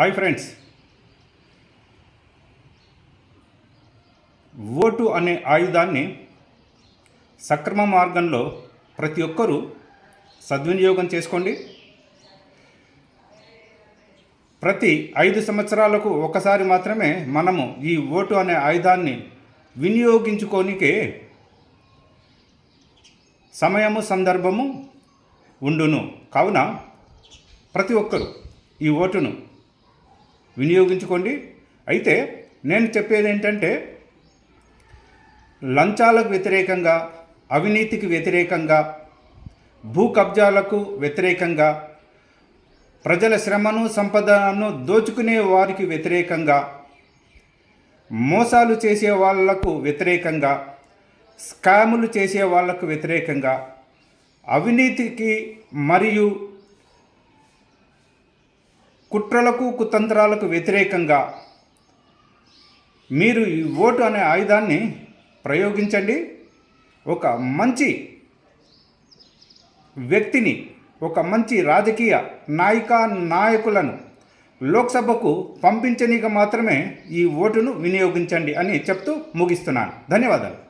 Hi friends. Vote అనే ఆయుధాన్ని సక్రమ మార్గంలో ప్రతి ఒక్కరూ సద్వినియోగం చేసుకోండి. ప్రతి ఐదు సంవత్సరాలకు ఒకసారి మాత్రమే మనము ఈ ఓటు అనే ఆయుధాన్ని వినియోగించుకోనికే సమయము సందర్భము ఉండును. కావున ప్రతి ఒక్కరూ ఈ ఓటును వినియోగించుకోండి. అయితే నేను చెప్పేది ఏంటంటే లంచాలకు వ్యతిరేకంగా అవినీతికి వ్యతిరేకంగా భూ కబ్జాలకు వ్యతిరేకంగా ప్రజల శ్రమను సంపదను దోచుకునే వారికి వ్యతిరేకంగా మోసాలు చేసే వాళ్ళకు వ్యతిరేకంగా స్కాములు చేసే వాళ్ళకు వ్యతిరేకంగా అవినీతికి మరియు కుట్రలకు కుతంత్రాలకు వ్యతిరేకంగా మీరు ఈ ఓటు అనే ఆయుధాన్ని ప్రయోగించండి. ఒక మంచి వ్యక్తిని ఒక మంచి రాజకీయ నాయక నాయకులను లోక్సభకు పంపించనీక మాత్రమే ఈ ఓటును వినియోగించండి అని చెప్తూ ముగిస్తున్నాను. ధన్యవాదాలు.